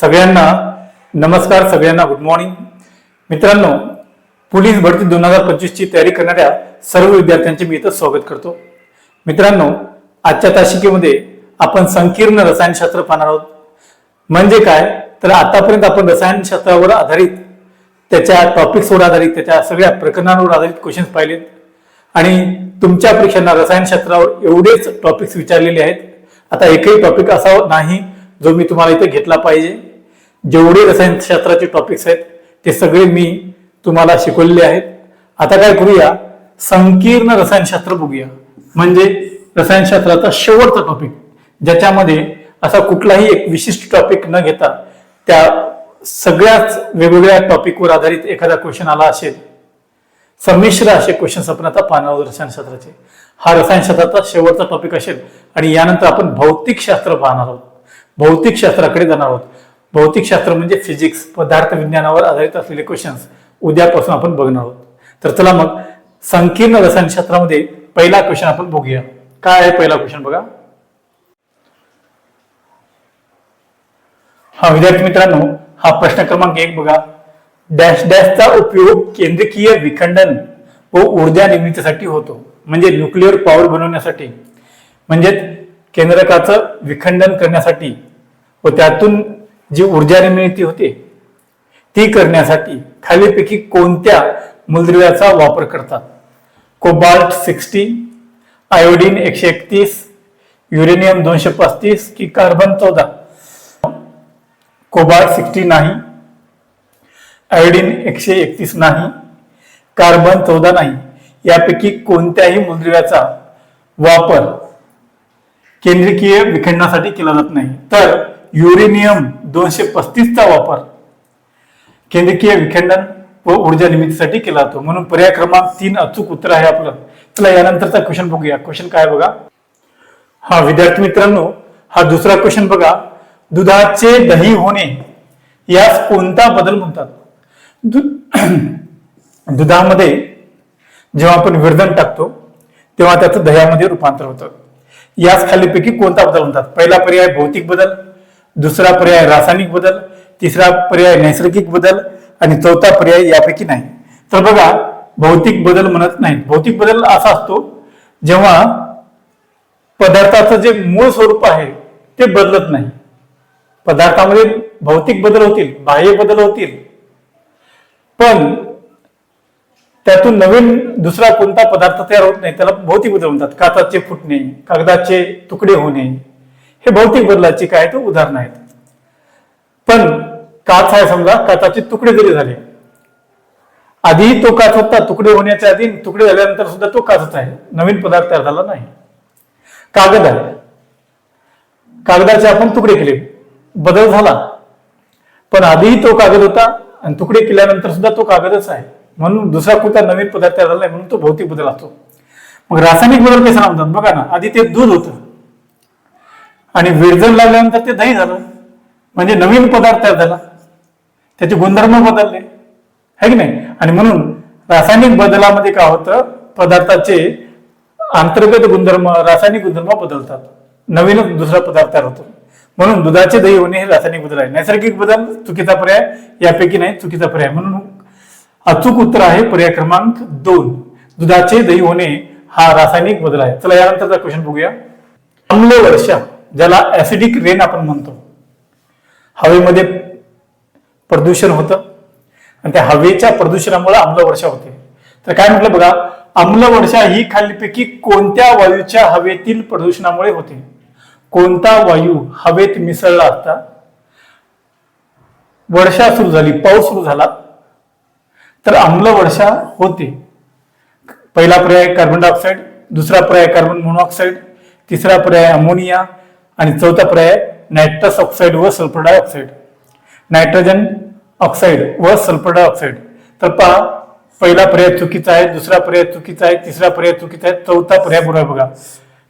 सगळ्यांना नमस्कार सगळ्यांना गुड मॉर्निंग मित्रांनो पोलीस भरती दोन हजार पंचवीसची तयारी करणाऱ्या सर्व विद्यार्थ्यांचे मी इथं स्वागत करतो. मित्रांनो आजच्या तासिकेमध्ये आपण संकीर्ण रसायनशास्त्र पाहणार आहोत. म्हणजे काय? तर आतापर्यंत आपण रसायनशास्त्रावर आधारित त्याच्या टॉपिक्सवर आधारित त्याच्या सगळ्या प्रकरणांवर आधारित क्वेश्चन्स पाहिलेत. आणि तुमच्या परीक्षांना रसायनशास्त्रावर एवढेच टॉपिक्स विचारलेले आहेत. आता एकही टॉपिक असा नाही जो मी तुम्हाला इथे घेतला पाहिजे. जेवढे रसायनशास्त्राचे टॉपिक्स आहेत ते सगळे मी तुम्हाला शिकवलेले आहेत. आता काय करूया? संकीर्ण रसायनशास्त्र बघूया. म्हणजे रसायनशास्त्राचा शेवटचा टॉपिक ज्याच्यामध्ये असा कुठलाही एक विशिष्ट टॉपिक न घेता त्या सगळ्याच वेगवेगळ्या टॉपिकवर आधारित एखादा क्वेश्चन आला असेल संमिश्र असे क्वेश्चन आपण आता पाहणार आहोत रसायनशास्त्राचे. हा रसायनशास्त्राचा शेवटचा टॉपिक असेल आणि यानंतर आपण भौतिकशास्त्र पाहणार आहोत. भौतिकशास्त्राकडे जाणार आहोत. भौतिकशास्त्र म्हणजे फिजिक्स पदार्थ विज्ञानावर आधारित असलेले क्वेश्चन्स उद्यापासून आपण बघणार आहोत. तर चला मग संकीर्ण रसायनशास्त्रामध्ये पहिला क्वेश्चन आपण बघूया. काय आहे पहिला क्वेश्चन बघा? हा विद्यार्थी मित्रांनो हा प्रश्न क्रमांक एक बघा. डॅश डॅशचा उपयोग केंद्रकीय विखंडन व ऊर्जा निर्मितीसाठी होतो. म्हणजे न्यूक्लिअर पॉवर बनवण्यासाठी. म्हणजे केंद्रकाचं विखंडन करण्यासाठी व त्यातून जी ऊर्जा निर्मिती होते ती करण्यासाठी खालीलपैकी कोणत्या मूलद्रव्याचा वापर करतात? कोबाल्ट सिक्स्टी आयोडीन एकशे एकतीस युरेनियम दोनशे पस्तीस की कार्बन चौदा? कोबाल्ट सिक्स्टी नाही आयोडीन एकशे एकतीस नाही कार्बन चौदा नाही. यापैकी कोणत्याही मूलद्रव्याचा वापर केंद्रकीय विखंडनासाठी केला जात नाही. तर युरेनियम दोनशे पस्तीसचा वापर केंद्रकीय विखंडन व ऊर्जा निर्मितीसाठी केला जातो. म्हणून पर्याय क्रमांक तीन अचूक उत्तर आहे आपलं. चला यानंतरचा क्वेश्चन बघूया. क्वेश्चन काय बघा? हा विद्यार्थी मित्रांनो हा दुसरा क्वेश्चन बघा. दुधाचे दही होणे यास कोणता बदल म्हणतात? दु- दुधामध्ये जेव्हा आपण विरजन टाकतो तेव्हा त्याचं दह्यामध्ये रूपांतर होतं. याच खालीपैकी कोणता बदल म्हणतात? पहिला पर्याय भौतिक बदल. दुसरा पर्याय रासायनिक बदल तिसरा पर्याय नैसर्गिक बदल आणि चौथा पर्याय यापैकी नाही. तर बघा भौतिक बदल म्हणत नाहीत. भौतिक बदल असा असतो जेव्हा पदार्थाचं जे मूळ स्वरूप आहे ते बदलत नाही. पदार्थामध्ये भौतिक बदल होतील बाह्य बदल होतील. पण त्यातून नवीन दुसरा कोणता पदार्थ तयार होत नाही त्याला भौतिक बदल म्हणतात. काचाचे फुटणे कागदाचे तुकडे होणे हे भौतिक बदलाची काय तर उदाहरणं आहेत. पण काच आहे समजा काचाचे तुकडे जरी झाले आधी तो काच होता तुकडे होण्याच्या आधी तुकडे झाल्यानंतर सुद्धा तो काचच आहे. नवीन पदार्थ तयार झाला नाही. कागद आहे. कागदाचे आपण तुकडे केले. बदल झाला. पण आधीही तो कागद होता आणि तुकडे केल्यानंतर सुद्धा तो कागदच आहे. म्हणून दुसरा कोणता नवीन पदार्थ तयार झाला नाही म्हणून तो भौतिक बदल असतो. मग रासायनिक बदल कसे म्हणतात बघा ना आधी ते दूध होतं. आणि विरजन लागल्यानंतर ते दही झालं. म्हणजे नवीन पदार्थ तयार झाला. त्याचे गुणधर्म बदलले. है की नाही? आणि म्हणून रासायनिक बदलामध्ये काय होतं? पदार्थाचे अंतर्गत गुणधर्म रासायनिक गुणधर्म बदलतात. नवीनच दुसरा पदार्थ तयार होतो. म्हणून दुधाचे दही होणे हे रासायनिक बदल आहे. नैसर्गिक बदल चुकीचा पर्याय यापैकी नाही चुकीचा पर्याय. म्हणून अचूक उत्तर आहे पर्याय क्रमांक दोन. दुधाचे दही होणे हा रासायनिक बदल आहे. चला यानंतरचा क्वेश्चन बघूया. आम्ल वर्षा ज्याला ऍसिडिक रेन आपण म्हणतो. हवेमध्ये प्रदूषण होतं. आणि त्या हवेच्या प्रदूषणामुळे आम्ल वर्षा होते. तर काय म्हटलं बघा आम्ल वर्षा ही खालीपैकी कोणत्या वायूच्या हवेतील प्रदूषणामुळे होते? कोणता वायू हवेत मिसळला असता? वर्षा सुरू झाली पाऊस सुरू झाला. तर आम्ल वर्षा होते. पहिला पर्याय कार्बन डायऑक्साईड दुसरा पर्याय कार्बन मोनॉक्साईड तिसरा पर्याय अमोनिया आणि चौथा पर्याय नायट्रस ऑक्साईड व सल्फर डायऑक्साईड नायट्रोजन ऑक्साईड व सल्फर डायऑक्साईड तर पहा पहिला पर्याय चुकीचा आहे दुसरा पर्याय चुकीचा आहे तिसरा पर्याय चुकीचा आहे चौथा पर्याय बरोबर बघा.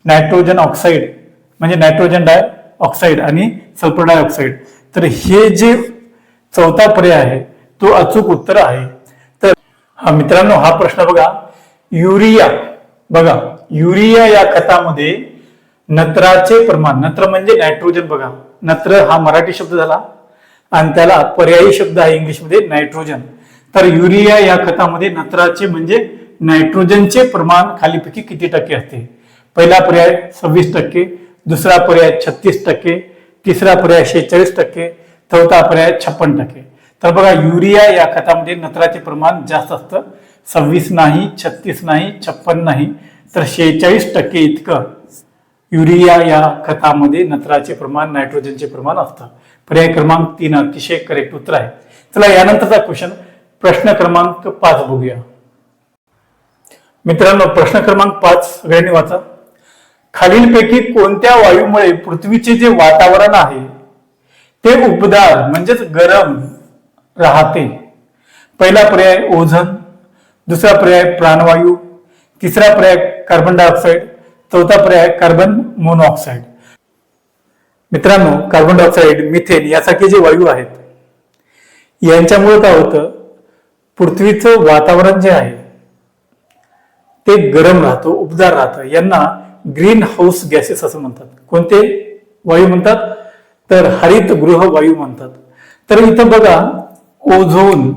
नायट्रोजन ऑक्साईड म्हणजे नायट्रोजन डाय ऑक्साईड आणि सल्फर डायऑक्साईड तर हे जे चौथा पर्याय आहे तो अचूक उत्तर आहे. तर हा मित्रांनो हा प्रश्न बघा. युरिया बघा युरिया या खतामध्ये नत्राचे प्रमाण नत्र म्हणजे नायट्रोजन बघा. नत्र हा मराठी शब्द झाला. आणि त्याला पर्यायी शब्द आहे इंग्लिशमध्ये नायट्रोजन तर युरिया या खतामध्ये नत्राचे म्हणजे नायट्रोजनचे प्रमाण खालीपैकी किती टक्के असते? पहिला पर्याय सव्वीस टक्के दुसरा पर्याय छत्तीस टक्के तिसरा पर्याय शेहेचाळीस टक्के चौथा पर्याय छप्पन टक्के. तर बघा युरिया या खतामध्ये नत्राचे प्रमाण जास्त असतं. सव्वीस नाही छत्तीस नाही छप्पन नाही. तर शेहेचाळीस टक्के इतकं. युरिया या खतामध्ये नत्राचे प्रमाण नायट्रोजनचे प्रमाण असतं. पर्याय क्रमांक तीन अतिशय करेक्ट उत्तर आहे. चला यानंतरचा क्वेश्चन प्रश्न क्रमांक पाच बघूया. मित्रांनो प्रश्न क्रमांक पाच सगळ्यांनी वाचा. खालीलपैकी कोणत्या वायूमुळे पृथ्वीचे जे वातावरण आहे ते उबदार म्हणजेच गरम राहते. पहिला पर्याय ओझन दुसरा पर्याय प्राणवायू तिसरा पर्याय कार्बन डायऑक्साईड चौथा पर्याय कार्बन मोनॉक्साईड मित्रांनो कार्बन डायऑक्साईड मिथेन यासारखे जे वायू आहेत यांच्यामुळे काय होतं? पृथ्वीचं वातावरण जे आहे ते गरम राहतं उबदार राहतं. यांना ग्रीन हाऊस गॅसेस असं म्हणतात. कोणते वायू म्हणतात? तर हरित गृह वायू म्हणतात. तर इथं बघा ओझोन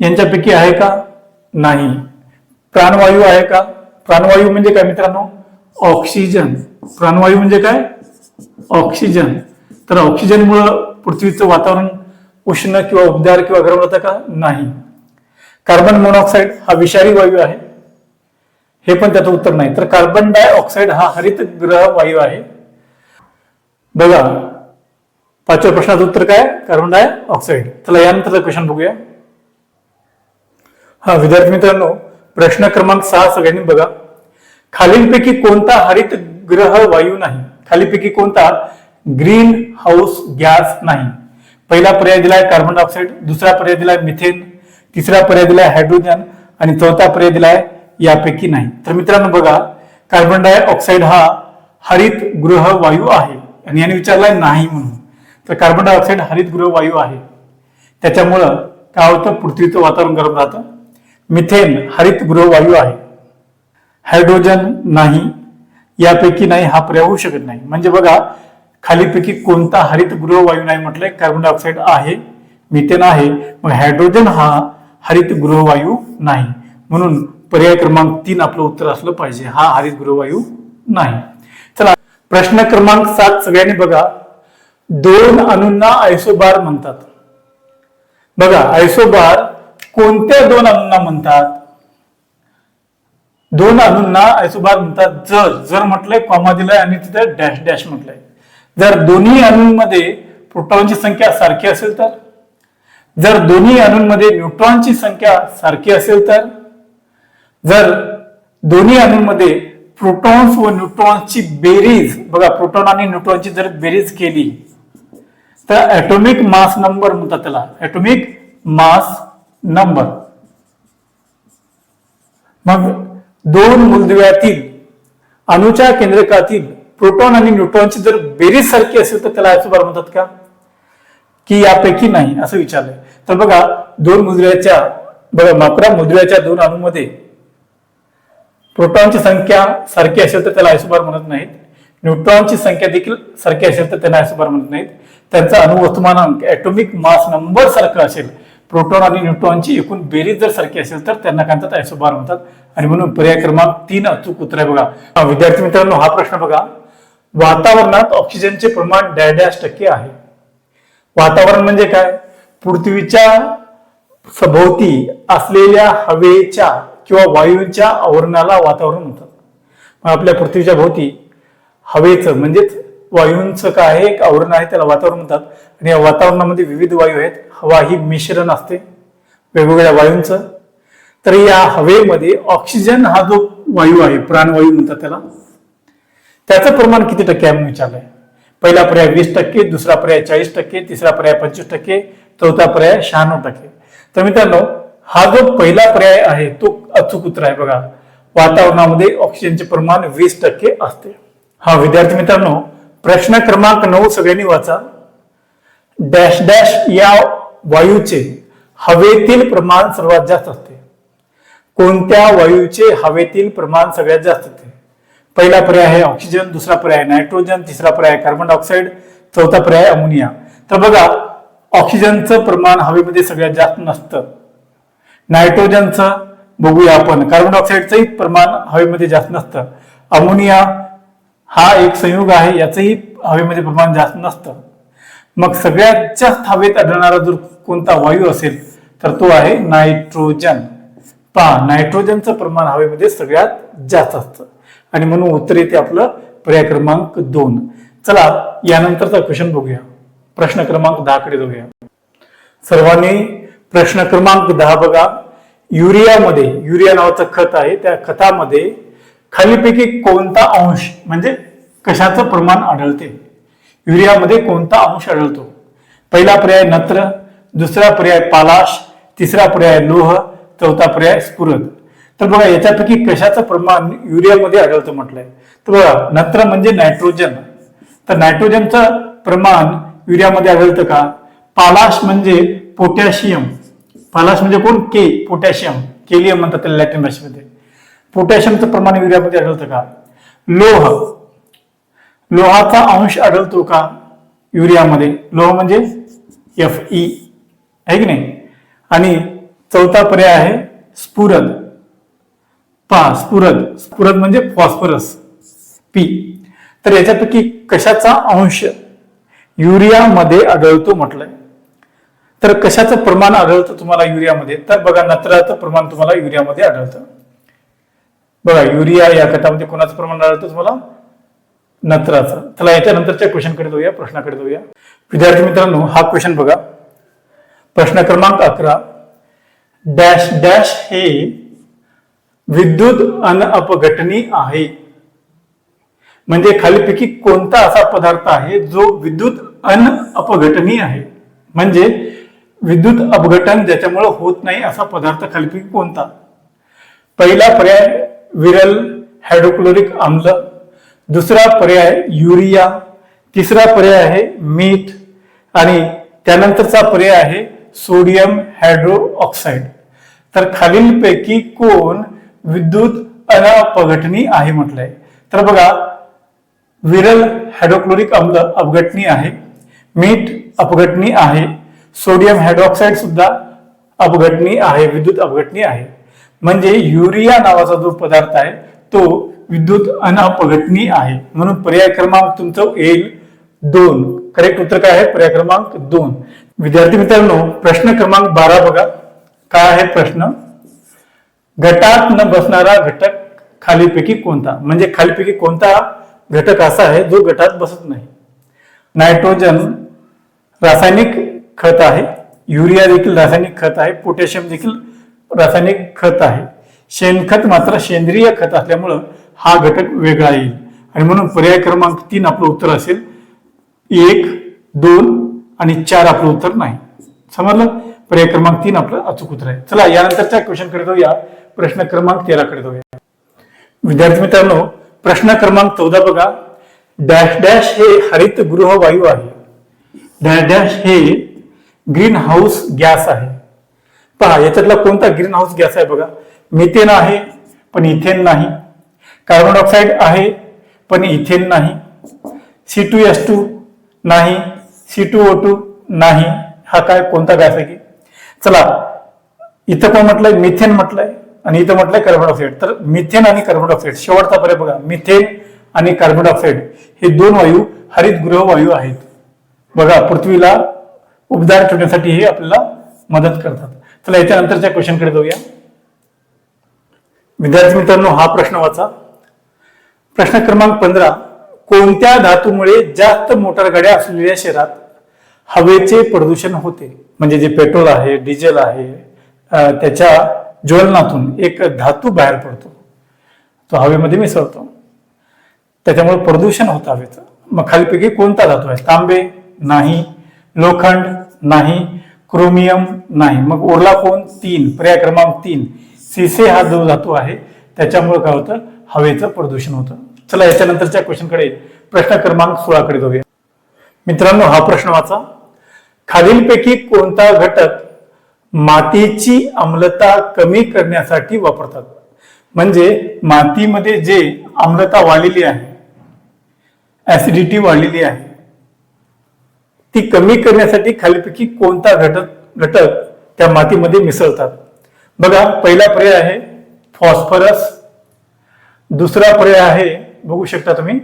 यांच्यापैकी आहे का? नाही. प्राणवायू आहे का? प्राणवायू म्हणजे काय मित्रांनो? ऑक्सिजन. प्राणवायू म्हणजे काय? ऑक्सिजन. तर ऑक्सिजनमुळं पृथ्वीचं वातावरण उष्ण किंवा उबदार किंवा गरम होतं का? नाही. कार्बन मोनॉक्साईड हा विषारी वायू आहे. हे पण त्याचं उत्तर नाही. तर कार्बन डायऑक्साईड हा हरित ग्रह वायू आहे. बघा पाचव्या प्रश्नाचं उत्तर काय? कार्बन डायऑक्साईड चला यानंतरचा क्वेश्चन बघूया. हा विद्यार्थी मित्रांनो प्रश्न क्रमांक सहा सगळ्यांनी बघा. खालीलपैकी कोणता हरित ग्रह वायू नाही? खालीलपैकी कोणता? ग्रीन हाऊस गॅस नाही. पहिला पर्याय दिलाय कार्बन डायऑक्साईड दुसरा पर्याय दिलाय मिथेन तिसरा पर्याय दिलाय हायड्रोजन आणि चौथा पर्याय दिलाय यापैकी नाही. तर मित्रांनो बघा कार्बन डायऑक्साईड हा हरित गृह वायू आहे आणि याने विचारलाय नाही म्हणून. तर कार्बन डायऑक्साईड हरित गृह वायू आहे. त्याच्यामुळं काय होतं? पृथ्वीचं वातावरण गरम राहतं. मिथेन हरितगृह वायू आहे. हायड्रोजन नाही यापैकी नाही हा पर्याय होऊ शकत नाही. म्हणजे बघा खालीपैकी कोणता हरितगृह वायू नाही म्हटलंय? कार्बन डायऑक्साईड आहे मिथेन आहे. मग हायड्रोजन हा हरितगृह वायू नाही. म्हणून पर्याय क्रमांक तीन आपलं उत्तर असलं पाहिजे. हा हरितगृह वायू नाही. चला प्रश्न क्रमांक सात सगळ्यांनी बघा. दोन अणूंना आयसोबार म्हणतात. बघा आयसोबार कोणत्या दोन अणूंना म्हणतात? दोन अणूंना आयसोबार म्हणतात. जर जर म्हटलंय कॉमा दिलाय आणि तिथे डॅश डॅश म्हटलंय. जर दोन्ही अणूंमध्ये प्रोटॉनची संख्या सारखी असेल तर? जर दोन्ही अणूंमध्ये न्यूट्रॉनची संख्या सारखी असेल तर? जर दोन्ही अणूंमध्ये प्रोटॉन्स व न्यूट्रॉन्सची बेरीज बघा प्रोटॉन आणि न्यूट्रॉनची जर बेरीज केली तर ऍटोमिक मास नंबर म्हणतात त्याला. Atomic mass number. मग दोन मूलद्रव्यातील अणुच्या केंद्रकातील प्रोटॉन आणि न्यूट्रॉनची जर बेरीज सारखी असेल तर त्याला आयसोबार म्हणतात का? की यापैकी नाही असं विचारलंय. तर बघा दोन मुद्र्याच्या बघा मात्रा मुद्र्याच्या दोन अणूमध्ये प्रोटॉनची संख्या सारखी असेल तर त्याला आयसोबार म्हणत नाहीत. न्यूट्रॉनची संख्या देखील सारखी असेल तर त्यांना आयसोबार म्हणत नाहीत. त्यांचा अणुवस्तुमानांक ऍटोमिक मास नंबर सारखा असेल प्रोटॉन आणि न्यूट्रॉनची एकूण बेरीज जर सारखी असेल तर त्यांना काय म्हणतात? आयसोबार म्हणतात. आणि म्हणून पर्याय क्रमांक तीन अचूक उत्तर आहे बघा. विद्यार्थी मित्रांनो हा प्रश्न बघा. वातावरणात ऑक्सिजनचे प्रमाण डॅश टक्के आहे. वातावरण म्हणजे काय? पृथ्वीच्या सभोवती असलेल्या हवेच्या किंवा वायूंच्या आवरणाला वातावरण म्हणतात. मग आपल्या पृथ्वीच्या भोवती हवेचं म्हणजेच वायूंचं काय आहे एक आवरण आहे त्याला वातावरण म्हणतात. आणि या वातावरणामध्ये विविध वायू आहेत. हवा ही मिश्रण असते वेगवेगळ्या वायूंचं. तर या हवेमध्ये ऑक्सिजन हा जो वायू आहे प्राणवायू म्हणतात त्याला त्याचं प्रमाण किती टक्के आहे विचारलंय. पहिला पर्याय वीस टक्के दुसरा पर्याय चाळीस टक्के तिसरा पर्याय पंचवीस टक्के चौथा पर्याय शहाण्णव टक्के. तर मित्रांनो हा जो पहिला पर्याय आहे तो अचूक उत्तर आहे बघा. वातावरणामध्ये ऑक्सिजनचे प्रमाण वीस टक्के असते. हा विद्यार्थी मित्रांनो प्रश्न क्रमांक नऊ सगळ्यांनी वाचा. डॅश डॅश या वायूचे हवेतील प्रमाण सर्वात जास्त असते. कोणत्या वायूचे हवेतील प्रमाण सगळ्यात जास्त असते? पहिला पर्याय आहे ऑक्सिजन दुसरा पर्याय नायट्रोजन तिसरा पर्याय कार्बन डायऑक्साईड चौथा पर्याय अमोनिया. तर बघा ऑक्सिजनचं प्रमाण हवेमध्ये सगळ्यात जास्त नसतं. नायट्रोजनचं बघूया आपण. कार्बन डायऑक्साईडचंही प्रमाण हवेमध्ये जास्त नसतं. अमोनिया हा एक संयुग आहे याचंही हवेमध्ये प्रमाण जास्त नसतं. मग सगळ्यात जास्त हवेत आढळणारा जर कोणता वायू असेल तर तो आहे नायट्रोजन. पहा नायट्रोजनचं प्रमाण हवेमध्ये सगळ्यात जास्त असतं. आणि म्हणून उत्तर येते आपलं पर्याय क्रमांक दोन. चला यानंतरचा क्वेश्चन बघूया. प्रश्न क्रमांक दहा कडे जाऊया. सर्वांनी प्रश्न क्रमांक दहा बघा. युरियामध्ये युरिया नावाचं खत आहे त्या खतामध्ये खालीपैकी कोणता अंश म्हणजे कशाचं प्रमाण आढळते? युरियामध्ये कोणता अंश आढळतो? पहिला पर्याय नत्र दुसरा पर्याय पालाश तिसरा पर्याय लोह चौथा पर्याय स्फुरद. तर बघा याच्यापैकी कशाचं प्रमाण युरियामध्ये आढळतं म्हटलंय? तर बघा नत्र म्हणजे नायट्रोजन. तर नायट्रोजनचं प्रमाण युरियामध्ये आढळतं का? पालाश म्हणजे पोटॅशियम. पालाश म्हणजे कोण? के पोटॅशियम. केलियम म्हणतात त्याला लॅटिन भाषेमध्ये. पोटॅशियमचं प्रमाण युरियामध्ये आढळतं का? लोह. लोहाचा अंश आढळतो का युरियामध्ये? लोह म्हणजे एफ ई आहे की नाही? आणि चौथा पर्याय आहे स्फुरद. पहा स्फुरद. स्फुरद म्हणजे फॉस्फरस. पी तर याच्यापैकी कशाचा अंश युरियामध्ये आढळतो म्हटलंय? तर कशाचं प्रमाण आढळतं तुम्हाला युरियामध्ये? तर बघा नत्राचं प्रमाण तुम्हाला युरियामध्ये आढळतं. बघा युरिया या खतामध्ये कोणाचं प्रमाण आढळतं तुम्हाला? नत्राचं. चला याच्यानंतरच्या क्वेश्चनकडे जाऊया प्रश्नाकडे जाऊया. विद्यार्थी मित्रांनो हा क्वेश्चन बघा. प्रश्न क्रमांक अकरा. डॅश डॅश हे विद्युत अन अपघटनी आहे. म्हणजे खालीपैकी कोणता असा पदार्थ आहे जो विद्युत अन अपघटनी आहे? म्हणजे विद्युत अपघटन ज्याच्यामुळे होत नाही असा पदार्थ खालीपैकी कोणता? पहिला पर्याय विरल हायड्रोक्लोरिक आम्ल. दुसरा पर्याय युरिया. तिसरा पर्याय आहे मीठ. आणि त्यानंतरचा पर्याय आहे सोडियम हायड्रो ऑक्साईड तर खालीलपैकी कोण विद्युत अनापघटनी आहे म्हटलंय? तर बघा विरल हायड्रोक्लोरिक आम्ल अपघटनी आहे मीठ अपघटनी आहे सोडियम हायड्रॉक्साईड सुद्धा अपघटनी आहे विद्युत अपघटनी आहे. म्हणजे युरिया नावाचा जो पदार्थ आहे तो विद्युत अनपघटनी आहे. म्हणून पर्याय क्रमांक तुमचं येईल दोन. करेक्ट उत्तर काय आहे? पर्याय क्रमांक दोन. विद्यार्थी मित्रांनो प्रश्न क्रमांक बारा बघा. काय आहे प्रश्न? गटात न बसणारा घटक खालीपैकी कोणता? म्हणजे खालीपैकी कोणता घटक असा आहे जो गटात बसत नाही? नायट्रोजन रासायनिक खत आहे. युरिया देखील रासायनिक खत आहे. पोटॅशियम देखील रासायनिक खत आहे. शेणखत मात्र सेंद्रिय खत असल्यामुळं हा घटक वेगळा येईल. आणि म्हणून पर्याय क्रमांक तीन आपलं उत्तर असेल. एक दोन आणि चार आपलं उत्तर नाही. समजलं? पर्याय क्रमांक तीन आपलं अचूक उत्तर आहे. चला यानंतरच्या क्वेश्चनकडे जाऊया. प्रश्न क्रमांक तेरा कडे जाऊया. विद्यार्थी मित्रांनो प्रश्न क्रमांक चौदा बघा. डॅश डॅश हे हरित गृहवायू आहे. डॅश डॅश हे ग्रीन हाऊस गॅस आहे. पहा याच्यातला कोणता ग्रीन हाऊस गॅस आहे बघा. मिथेन आहे पण इथेन नाही. कार्बन डायऑक्साईड आहे पण इथेन नाही. सी टू एस टू नाही सी टू ओ टू नाही. हा काय कोणता गॅस आहे की? चला इथं पण म्हटलंय? मिथेन म्हटलंय. आणि इथं म्हटलंय कार्बन डायऑक्साईड तर मिथेन आणि कार्बन डायऑक्साईड शेवटचा पर्याय बघा. मिथेन आणि कार्बन डायऑक्साईड हे दोन वायू हरितगृह वायू आहेत. बघा पृथ्वीला उबदार ठेवण्यासाठी हे आपल्याला मदत करतात. चला याच्यानंतरच्या क्वेश्चनकडे जाऊया. विद्यार्थी मित्रांनो हा प्रश्न वाचा. प्रश्न क्रमांक पंधरा कोणत्या धातूमुळे जास्त मोटार गाड्या असलेल्या शहरात हवेचे प्रदूषण होते? म्हणजे जे पेट्रोल आहे डिझेल आहे त्याच्या ज्वलनातून एक धातू बाहेर पडतो. तो हवेमध्ये मिसळतो. त्याच्यामुळे प्रदूषण होतं हवेचं. मग खालीपैकी कोणता धातू आहे? तांबे? नाही. लोखंड? नाही. क्रोमियम नाही. मग उरला कोण तीन पर्याय क्रमांक तीन सिसे हा जो धातू आहे त्याच्यामुळे काय होतं? हवेचं प्रदूषण होतं. चला याच्यानंतरच्या क्वेश्चनकडे प्रश्न क्रमांक सोळाकडे जाऊया. मित्रांनो हा प्रश्न वाचा. खालीलपैकी कोणता घटक मातीची आम्लता कमी करण्यासाठी वापरतात? म्हणजे मातीमध्ये जे आम्लता वाढलेली आहे ऍसिडिटी वाढलेली आहे ती कमी करण्यासाठी खालीपैकी कोणता घटक घटक त्या मातीमध्ये मिसळतात? बघा पहिला पर्याय आहे फॉस्फरस. दुसरा पर्याय आहे बघू शकता तुम्ही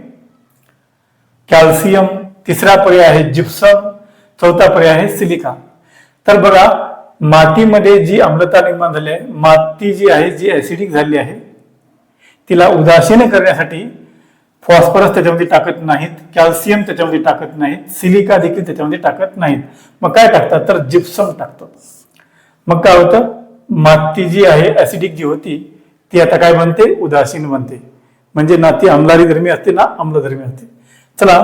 कॅल्शियम. तिसरा पर्याय आहे जिप्सम. चौथा पर्याय आहे सिलिका. तर बघा मातीमध्ये जी आम्लता निर्माण झाली आहे माती जी आहे जी ऍसिडिक झाली आहे तिला उदासीन करण्यासाठी फॉस्फरस त्याच्यामध्ये टाकत नाहीत कॅल्शियम त्याच्यामध्ये टाकत नाहीत सिलिका देखील त्याच्यामध्ये टाकत नाहीत. मग काय टाकतात? तर जिप्सम टाकतात. मग काय होतं? माती जी आहे ऍसिडिक जी होती ती आता काय बनते? उदासीन बनते. म्हणजे ना ती आम्लारी धर्मी असते ना आम्लधर्मी असते. चला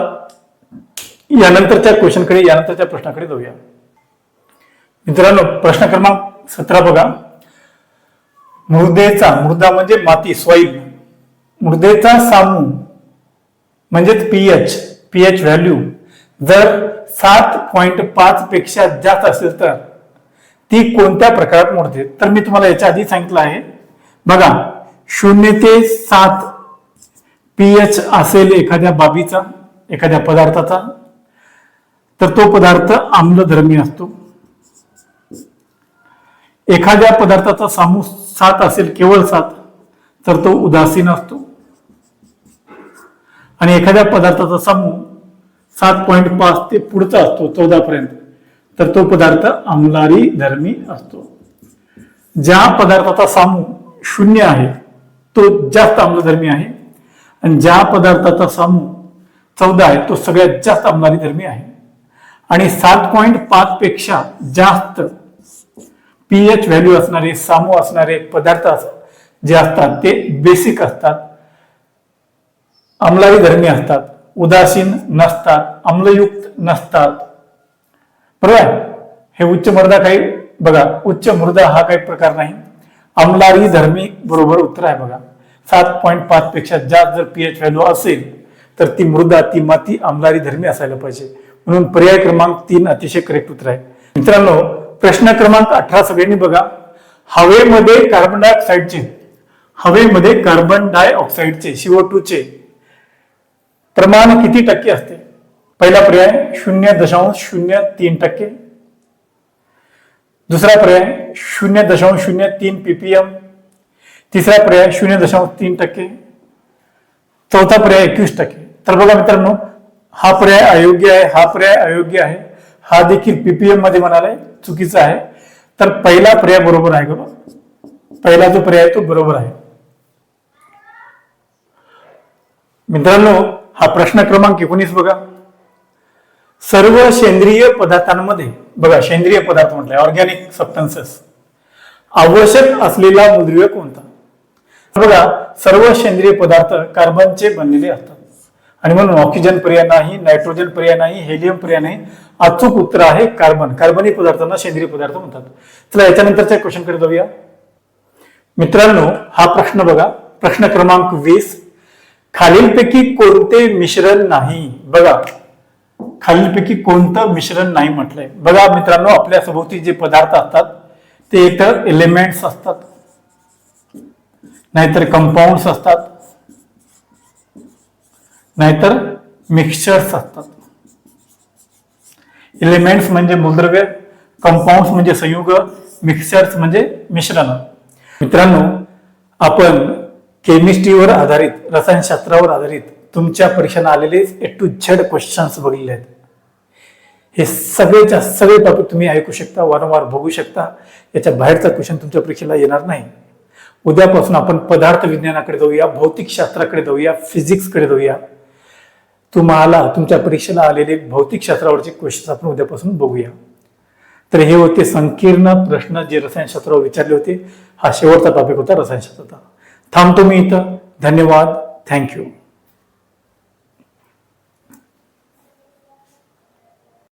यानंतरच्या क्वेश्चनकडे यानंतरच्या प्रश्नाकडे जाऊया. मित्रांनो प्रश्न क्रमांक सतरा बघा. मृदेचा मृदा म्हणजे माती सॉईल मृदेचा सामू म्हणजेच पीएच पीएच व्हॅल्यू जर सात पॉईंट पाच पेक्षा जास्त असेल तर ती कोणत्या प्रकारात मोडते? तर मी तुम्हाला याच्या आधी सांगितलं आहे. बघा शून्य ते सात पीएच असेल एखाद्या बाबीचा एखाद्या पदार्थाचा तर तो पदार्थ आम्लधर्मी असतो. एखाद्या पदार्थाचा सामू सात असेल केवळ सात तर तो उदासीन असतो. आणि एखाद्या पदार्थाचा समूह सात पॉईंट पाच ते पुढचा असतो चौदा पर्यंत तर तो पदार्थ आम्लारी धर्मी असतो. ज्या पदार्थाचा सामूह शून्य आहे तो जास्त आम्लधर्मी आहे. आणि ज्या पदार्थाचा सामूह चौदा आहे तो सगळ्यात जास्त आम्लारी धर्मी आहे. आणि सात पॉईंट पाच पेक्षा जास्त पीएच व्हॅल्यू असणारे सामू असणारे पदार्थ जे असतात ते बेसिक असतात. अम्लारी धर्मी असतात उदासीन नसतात अम्लयुक्त नसतात. बरोबर आहे? हे उच्च मृदा काही बघा उच्च मृदा हा काही प्रकार नाही. अम्लारी धर्मी बरोबर उत्तर आहे बघा. सात पॉईंट पाच पेक्षा जास्त जर पीएच व्हॅल्यू असेल तर ती मृदा ती माती अम्लारी धर्मी असायला पाहिजे. म्हणून पर्याय क्रमांक तीन अतिशय करेक्ट उत्तर आहे. मित्रांनो प्रश्न क्रमांक अठरा सगळ्यांनी बघा. हवेमध्ये कार्बन डायऑक्साईडचे हवेमध्ये कार्बन डायऑक्साईडचे CO2 चे प्रमाण किती टक्के असते? पहिला पर्याय शून्य दशांश शून्य तीन टक्के. दुसरा पर्याय शून्य दशांश शून्य तीन पीपीएम. तिसरा पर्याय शून्य दशांश तीन टक्के. चौथा पर्याय एकवीस टक्के. तर बघा मित्रांनो हा पर्याय अयोग्य आहे हा पर्याय अयोग्य आहे. हा देखील पीपीएममध्ये म्हणालाय चुकीचा आहे. तर पहिला पर्याय बरोबर आहे बघा? पहिला जो पर्याय तो बरोबर आहे. मित्रांनो हा प्रश्न क्रमांक एकोणीस बघा. सर्व सेंद्रिय पदार्थांमध्ये बघा सेंद्रिय पदार्थ म्हटलंय ऑर्गॅनिक सबस्टन्सेस आवश्यक असलेला मूलद्रव्य कोणता? बघा सर्व सेंद्रिय पदार्थ कार्बनचे बनलेले असतात. आणि म्हणून ऑक्सिजन पर्याय नाही नायट्रोजन पर्याय नाही हेलियम पर्याय नाही. अचूक उत्तर आहे कार्बन कार्बनी पदार्थांना सेंद्रिय पदार्थ म्हणतात. चला याच्यानंतरच्या क्वेश्चनकडे जाऊया. मित्रांनो हा प्रश्न बघा. प्रश्न क्रमांक वीस. खालीलपैकी कोणते मिश्रण नाही? बघा. खालीलपैकी कोणतं मिश्रण नाही म्हटलंय. बघा मित्रांनो आपल्या सभोवती जे पदार्थ असतात ते एकतर एलिमेंट्स असतात. नाहीतर कंपाऊंड्स असतात. नाहीतर मिक्सचर्स असतात. एलिमेंट्स म्हणजे मूलद्रव्य कंपाऊंड्स म्हणजे संयुग मिक्सचर्स म्हणजे मिश्रण. मित्रांनो आपण केमिस्ट्रीवर आधारित रसायनशास्त्रावर आधारित तुमच्या परीक्षेला आलेले ए टू झेड क्वेश्चन्स बघितले आहेत. हे सगळेच्या सगळे टॉपिक तुम्ही ऐकू शकता वारंवार बघू शकता. याच्या बाहेरचा क्वेश्चन तुमच्या परीक्षेला येणार नाही. उद्यापासून आपण पदार्थ विज्ञानाकडे जाऊया भौतिक शास्त्राकडे जाऊया फिजिक्सकडे जाऊया. तुम्हाला तुमच्या परीक्षेला आलेले भौतिक शास्त्रावरचे क्वेश्चन आपण उद्यापासून बघूया. तर हे होते संकीर्ण प्रश्न जे रसायनशास्त्रावर विचारले होते. हा शेवटचा टॉपिक होता रसायनशास्त्राचा. थांबतो मी इथं. धन्यवाद. थँक्यू